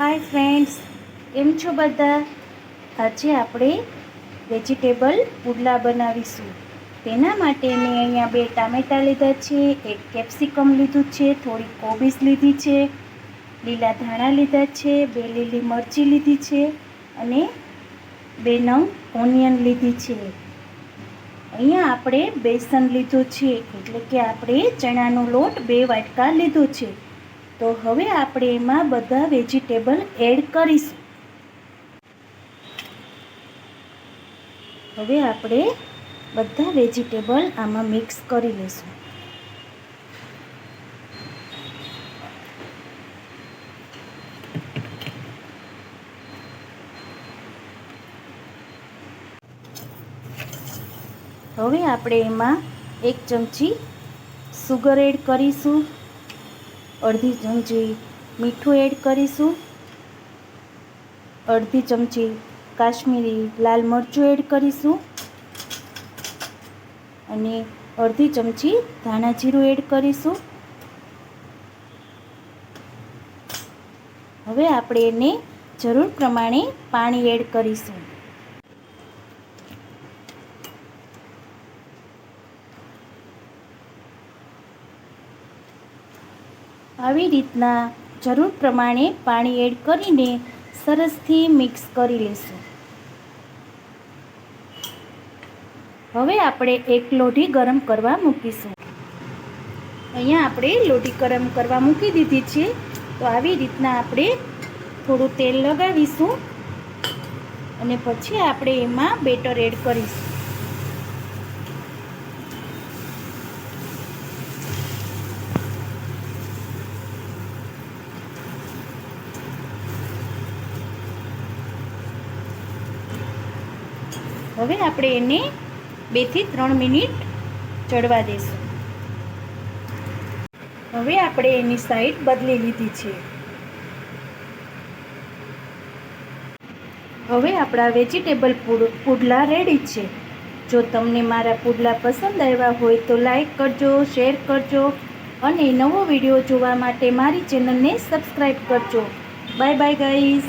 Hi friends કેમ છો બધા? આજે આપણે વેજીટેબલ પુડલા બનાવીશું. તેના માટે મેં અહીંયા બે ટામેટાં લીધા છે, એક કેપ્સિકમ લીધું છે, થોડી કોબીસ લીધી છે, લીલા ધાણા લીધા છે, બે લીલી મરચી લીધી છે અને બે નંગ ઓનિયન લીધી છે. અહીંયા આપણે બેસન લીધું છે, એટલે કે આપણે ચણાનો લોટ બે વાટકા લીધો છે. તો હવે આપણે એમાં બધા વેજીટેબલ એડ કરીશું. હવે આપણે બધા વેજીટેબલ આમાં મિક્સ કરી લઈશું. હવે આપણે એમાં એક ચમચી સુગર એડ કરીશું. અડધી ચમચી મીઠું એડ કરીશું. અડધી ચમચી કાશ્મીરી લાલ મરચું એડ કરીશું. અને અડધી ચમચી ધાણા જીરું એડ કરીશું. હવે આપણે એને જરૂર પ્રમાણે પાણી એડ કરીશું. આવી રીતના જરૂર પ્રમાણે પાણી એડ કરીને સરસથી મિક્સ કરી લઈશું હવે આપણે એક લોઢી ગરમ કરવા મૂકીશું. અહીંયા આપણે લોઢી ગરમ કરવા મૂકી દીધી છે. તો આવી રીતના આપણે થોડું તેલ લગાવીશું અને પછી આપણે એમાં બેટર એડ કરીશું. હવે આપણે એને બેથી ત્રણ મિનિટ ચડવા દઈશું હવે આપણે એની સાઈડ બદલી લીધી છે. હવે આપણા વેજીટેબલ પુડલા રેડી છે. જો તમને મારા પુડલા પસંદ આવ્યા હોય તો લાઈક કરજો, શેર કરજો અને નવો વીડિયો જોવા માટે મારી ચેનલને સબસ્ક્રાઈબ કરજો. Bye bye guys.